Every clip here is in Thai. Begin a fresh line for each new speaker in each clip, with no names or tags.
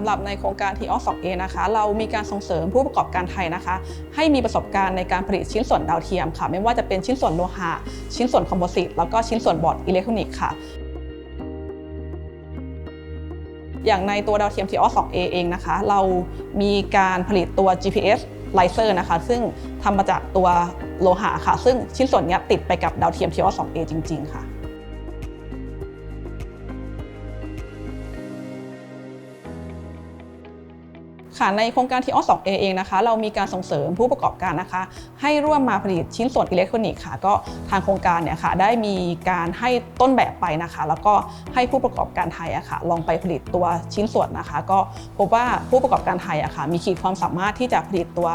สำหรับในโครงการ t o 2 a นะคะ เรามีการส่งเสริมผู้ประกอบการไทยนะคะ ให้มีประสบการณ์ในการผลิตชิ้นส่วนดาวเทียมค่ะ ไม่ว่าจะเป็นชิ้นส่วนโลหะชิ้นส่วนคอมโพสิตแล้วก็ชิ้นส่วนบอร์ดอิเล็กทรอนิกส์ค่ะอย่างในตัวดาวเทียม t o 2 a เองนะคะ เรามีการผลิตตัว GPS ไลเซอร์นะคะ ซึ่งทำมาจากตัวโลหะค่ะ ซึ่งชิ้นส่วนนี้ติดไปกับดาวเทียม t o 2 a จริง ๆ ค่ะ ค่ะในโครงการที่ออ2 a เองนะคะ เรามีการส่งเสริมผู้ประกอบการนะคะ ให้ร่วมมาผลิตชิ้นส่วนอิเล็กทรอนิกส์ค่ะ ก็ทางโครงการเนี่ยค่ะได้มีการให้ต้นแบบไปนะคะ แล้วก็ให้ผู้ประกอบการไทยอะค่ะ ลองไปผลิตตัวชิ้นส่วนนะคะ ก็พบว่าผู้ประกอบการไทยอะค่ะ มีขีดความสามารถที่จะผลิตตัว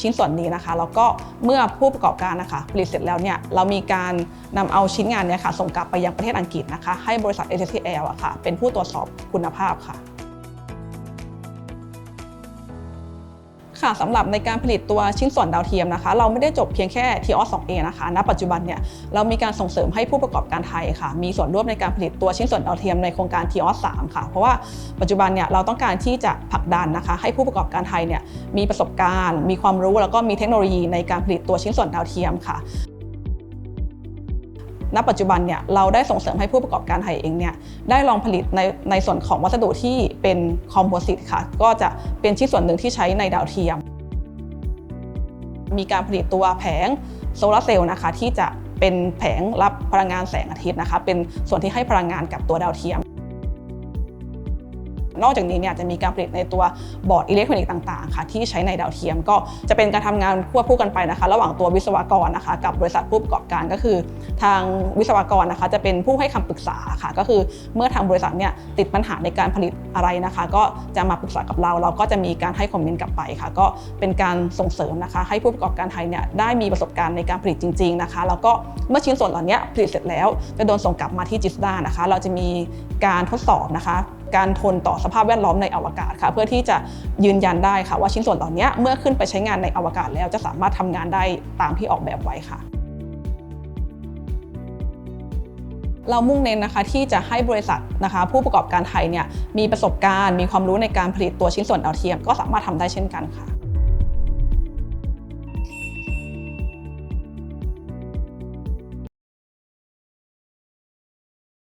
ชิ้นส่วนนี้นะคะ แล้วก็เมื่อผู้ประกอบการนะคะ ผลิตเสร็จแล้วเนี่ยเรามีการนำเอาชิ้นงานเนี่ยค่ะส่งกลับไปยังประเทศอังกฤษนะคะ ให้บริษัท STL อะค่ะเป็นผู้ตรวจสอบคุณภาพค่ะ ค่ะสำหรับในการผลิตตัวชิ้นส่วนดาวเทียมนะคะ เราไม่ได้จบเพียงแค่ t o 2 a นะคะณปัจจุบันเนี่ยเรามีการส่งเสริมให้ผู้ประกอบการไทยค่ะ มีส่วนร่วมในการผลิตตัวชิ้นส่วนดาวเทียมในโครงการ t o 3ค่ะ เพราะว่าปัจจุบันเนี่ยเราต้องการที่จะผลักดันนะคะ ให้ผู้ประกอบการไทยเนี่ยมีประสบการณ์ มีความรู้แล้วก็มีเทคโนโลยีในการผลิตตัวชิ้นส่วนดาวเทียมค่ะ ณปัจจุบันเนี่ยเราได้ส่งเสริมให้ผู้ประกอบการไทยเองเนี่ยได้ลองผลิตในในส่วนของวัสดุที่เป็นคอมโพสิตค่ะ ก็จะเป็นชิ้นส่วนหนึ่งที่ใช้ในดาวเทียม มีการผลิตตัวแผงโซลาร์เซลล์นะคะที่จะเป็นแผงรับพลังงานแสงอาทิตย์นะคะ เป็นส่วนที่ให้พลังงานกับตัวดาวเทียม นอกจากนี้เนี่ยจะมีการผลิตในตัวบอร์ดอิเล็กทรอนิกส์ต่างๆค่ะที่ใช้ในดาวเทียม ก็จะเป็นการทำงานควบคู่กันไปนะคะ ระหว่างตัววิศวกรนะคะกับบริษัทผู้ประกอบการก็คือ ทางวิศวกรนะคะจะเป็นผู้ให้คำปรึกษาค่ะก็คือเมื่อทางบริษัทเนี่ยติดปัญหาในการผลิตอะไรนะคะ ก็จะมาปรึกษากับเรา เราก็จะมีการให้คอมเมนต์กลับไปค่ะ ก็เป็นการส่งเสริมนะคะ ให้ผู้ประกอบการไทยเนี่ยได้มีประสบการณ์ในการผลิตจริง ๆนะคะ แล้วก็เมื่อชิ้นส่วนเหล่านี้ผลิตเสร็จแล้วจะโดนส่งกลับมาที่จิสดานะคะ เราจะมีการทดสอบนะคะ การทนต่อสภาพแวดล้อมในอวกาศค่ะ เพื่อที่จะยืนยันได้ค่ะ ว่าชิ้นส่วนเหล่านี้เมื่อขึ้นไปใช้งานในอวกาศแล้วจะสามารถทำงานได้ตามที่ออกแบบไว้ค่ะเรามุ่งเน้นนะคะที่จะให้บริษัทนะคะผู้ประกอบการไทยเนี่ยมีประสบการณ์ มีความรู้ในการผลิตตัวชิ้นส่วนดาวเทียมก็สามารถทำได้เช่นกันค่ะ